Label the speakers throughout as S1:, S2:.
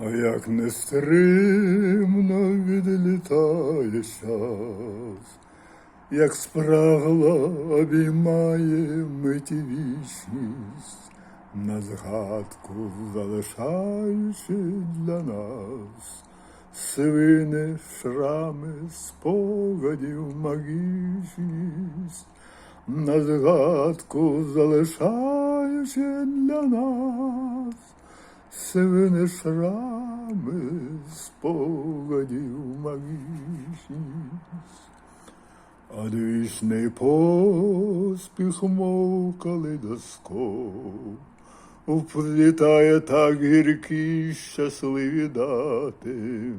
S1: А як нестримно відлітає час, як спрагла обіймає миті вічність, на згадку залишаючи для нас сивини, шрами, спогадів магічність, на згадку залишаючи для нас сивини, шрами, спогадів магічність. Одвічний поспіх, мов калейдоскоп, Вплітає так гіркі щасливі дати,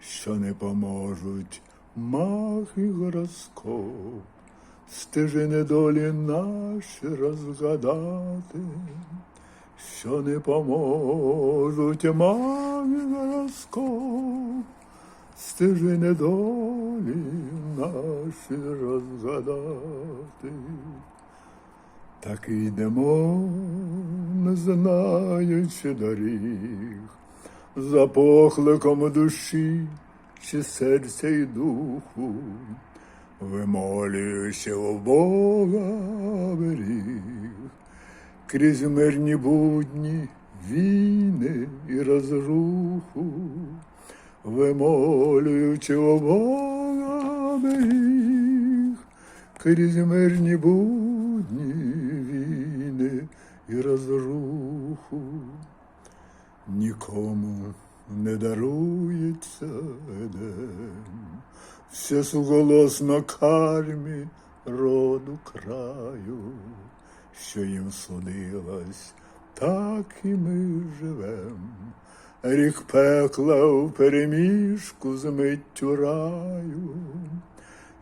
S1: що не поможуть мах і гороскоп, стежини долі наші розгадати, що не поможуть мах і гороскоп, стежини долі наші розгадати. Так і йдемо, не знаючи доріг, за покликом душі чи серця й духу, вимолюючи у Бога беріг, крізь мирні будні, війни і розруху, вимолюючи у Бога беріг, крізь мирні будні, війни і розруху. Нікому не дарується день, все суголосно кармі роду краю, що їм судилось, так і ми живем. Рік пекла в переміжку з миттю раю,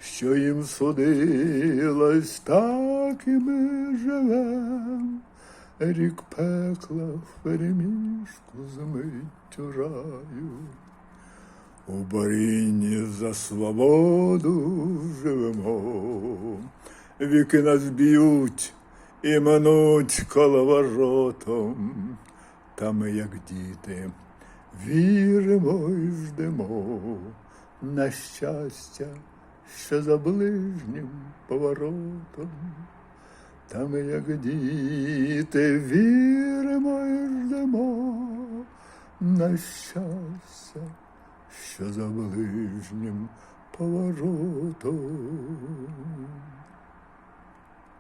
S1: що їм судилось, так і ми живем. Рік пекла в переміжку з миттю раю. У борінні за свободу живемо, віки нас б'ють і минуть коловоротом, та ми, як діти, віримо і ждемо на щастя, що за ближнім поворотом. Та ми, як діти, віримо і ждемо на щастя, що за ближнім поворотом.